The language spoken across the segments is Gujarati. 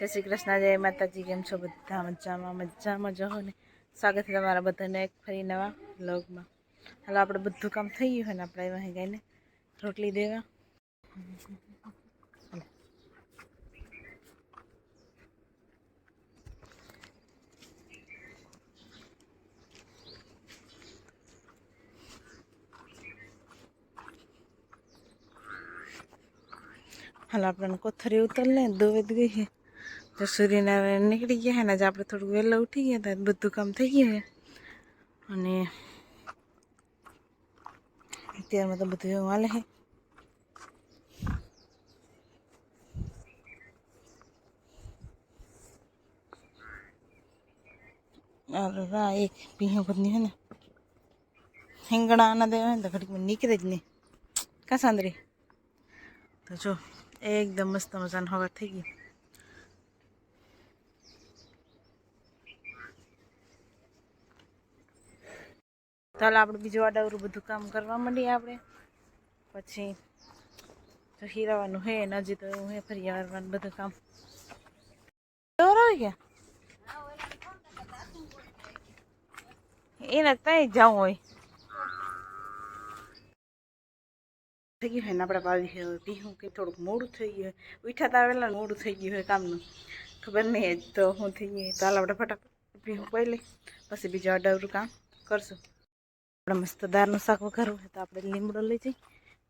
जय श्री कृष्ण जय माता जी केम छो बधा मजा में मजा में जो ने स्वागत है तरह बधाने फरी नवा ब्लॉग में हाल आप बधु काम थी गये आप गई ने रोटली देगा हाल अपने कोथरी उतरने दुवे दी है तो सुरिना ने निकली है ना जब थोड़ा येलो उठ गया तो बदबू कम થઈ ગઈ હે અને આ તેર મત બધું વાલે ના રવા એ પીયો બની હે ને હિંગણા ના દે તો ફટકી નીકરે જ ને કસાંદરી તો જો એકદમ મસ્ત મજાન હો ગઈ થઈ ગઈ તલા આપણો બીજો ડાવરું બધું કામ કરવા મંડીએ આપણે પછી તો હિરાવાનું હે એનજી તો હે ફરિયારવાનું બધું કામ ઓરો કે એને ત્યાં જ જ હોય કે હૈ ના બડા બધી હું કે થોડું મોડ થઈ ગયું ઉઠાતા આવેલા મોડ થઈ ગઈ હે કામ નું ખબર નહી હૈ તો હું થી ની તલા બડા ફટાફટ બી પહેલા પછી બીજો ડાવરું કામ કરશું બ્રમ સ્તદાન ન શકો કરું તો આપણે લીંબુ લઈ જ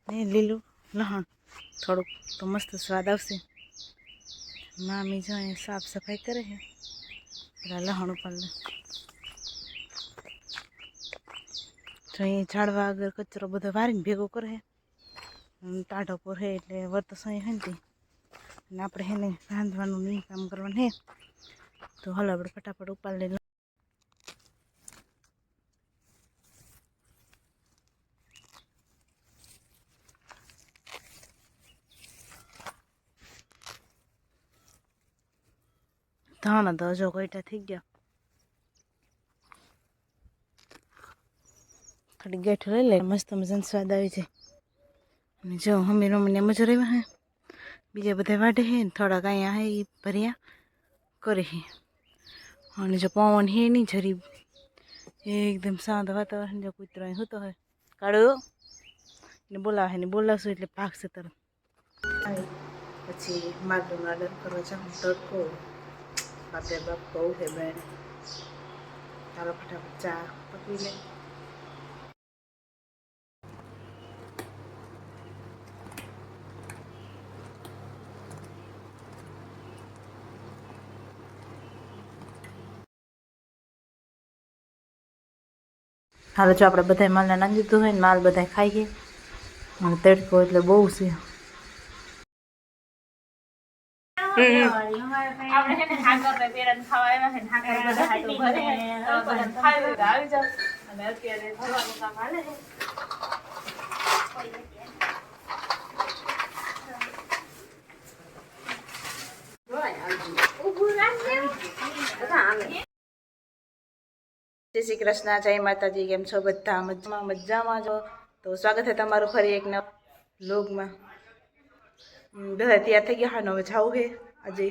ને લીલું લહણ થોડું તો મસ્ત સ્વાદ આવશે મામી જો એ સાફ સફાઈ કરે છે બરા લાણો પડ લે તો એ છાળવા અગર કચરો બધો વારીન ભેગો કરે તાડ પર હે એટલે વર્તસાઈ હે ને આપણે હે ને બાંધવાનું નઈ કામ કરવાનું હે તો હાલ આપણે फटाफट ઉપાડી લે ધાણા તો હજો કોઈટા થઈ ગયા થોડી ગેઠ લઈ લે મસ્ત મજાનો સ્વાદ આવી છે અને જો મમ્મી રમીને મજૂર આવ્યા હે બીજા બધા વાઢે હે થોડાક અહીંયા હે એ ભર્યા કરે હે અને જો પવન હે નહીં જરી એકદમ શાંત વાતાવરણ જો કૂતરો અહીં હોતો હોય કાઢો એને બોલાવે ને બોલાવશું એટલે ભાગશે તરત પછી માટલું ઓર્ડર કરવા જાઉં તડકો આપણે બપ બહુ છે બેન ચાલો ફટાફટ ચા પકવી લે જો આપણે બધા માલને નાખી દીધું હોય ને માલ બધા ખાઈએ અને તડકો એટલે બહુ છે આપણે છે શ્રી કૃષ્ણ જય માતાજી કેમ છો બધા મજામાં મજામાં છો તો સ્વાગત છે તમારું ફરી એક નવ લોગમાં બધા તૈયાર થઈ ગયા હા હવે જવું છે આજે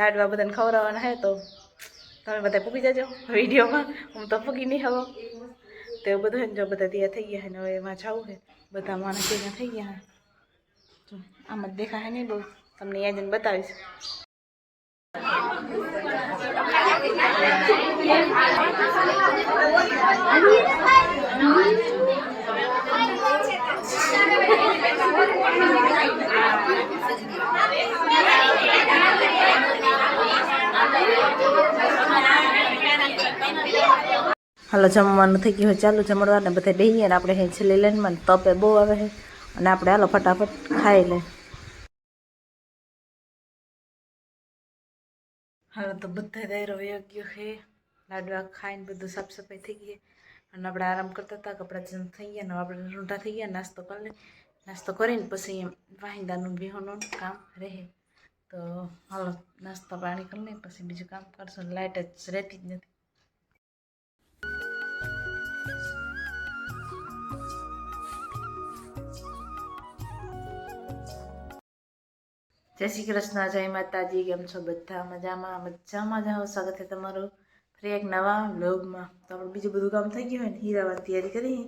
લાડવા બધાને ખવડાવવાના હે તો તમે બધા પૂકી જજો વિડીયોમાં હું તો પૂકી નહીં હવો તો બધું જો બધા તૈયાર થઈ ગયા ને હવે એમાં જવું છે બધા માણસ તૈયાર થઈ ગયા આમ જ દેખાય નહીં બહુ તમને યાદ બતાવીશ Thank you. हलो जमानू थी गये चालू जमवा बता दही है अपने हे छी लैन मैं तपे बहु आए हैं आप हलो फटाफट खाई ले हलो तो बधाई दायरो योग्य है लाडवा खाई बढ़ साफ सफाई थी गए आप आराम करता था कपड़ा जन थी गया आप रूटा थी गया नास्तो कर ले कर पी एम वहींदा काम रहे तो हलो नास्ता पानी कर ले काम कर सो लाइट रहती જય શ્રી કૃષ્ણ જય માતાજી કેમ છો બધા મજામાં મજામાં જાઓ સ્વાગત છે તમારું ફરી એક નવા વ્લોગમાં તો આપણે બીજું બધું કામ થઈ ગયું હોય ને હીરાવાની તૈયારી કરી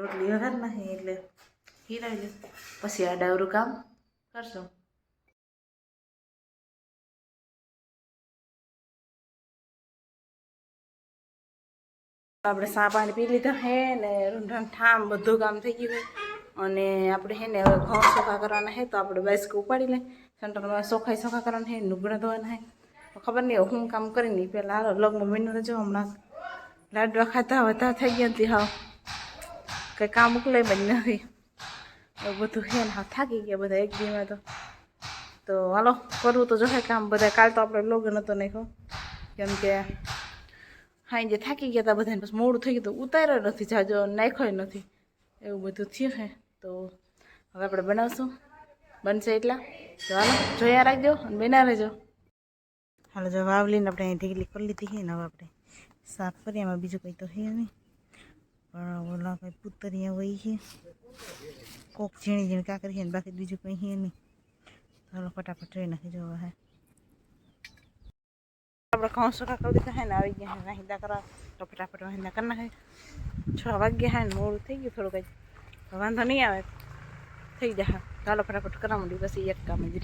રોટલી વઘાર નાખી એટલે હીરા લે પછી આ ડાવરું કામ કરશું આપણે સાપાણી પી લીધા હે ને રૂંઢણ ઠામ બધું કામ થઈ ગયું અને આપણે હે ને હવે ઘઉં સોખા કરવાના હે તો આપણે બાઇસ્ક ઉપાડી લે સેન્ટરમાં સોખાઈ સોખા કરવાના હે નુગણા ધોવાના હે ખબર નહીં હું કામ કરી નહીં પહેલાં હાલો લગ્ન મહિનો જો હમણાં લાડવા ખાતા વધારે થઈ ગયા હતી હા કંઈ કામ ઉકલાય જ નથી એવું બધું હે ને હા થાકી ગયા બધા એક દીમાં તો તો હાલો કરવું તો જોશે કામ બધા કાલ તો આપણે લગ્ન નહોતો નાખ્યો કેમ કે હા જે થાકી ગયા હતા બધાને બસ મોડું થઈ ગયું તો ઉતાર્યો નથી જાજો નાખ્યો નથી એવું બધું થયું હે तो हम आप बनासू बन सो जो रखो बना लो हाँ जो वाव ली अपने अँ ढीली कर ली थी कि ना अपने साफ कर बीजू कहीं तो है नहीं बोला कहीं पुतरिया वही है कोक झीणी झीण क्या करिए बाकी बीजू कहीं है नहीं चलो फटाफट रही ना जो है अपना कौन सुखा कर देता है ना आई है ना हिंदा વાંધો નહીં આવે થઈ જાય ચાલો ફટાફટ કરાવું પછી એક કામ જ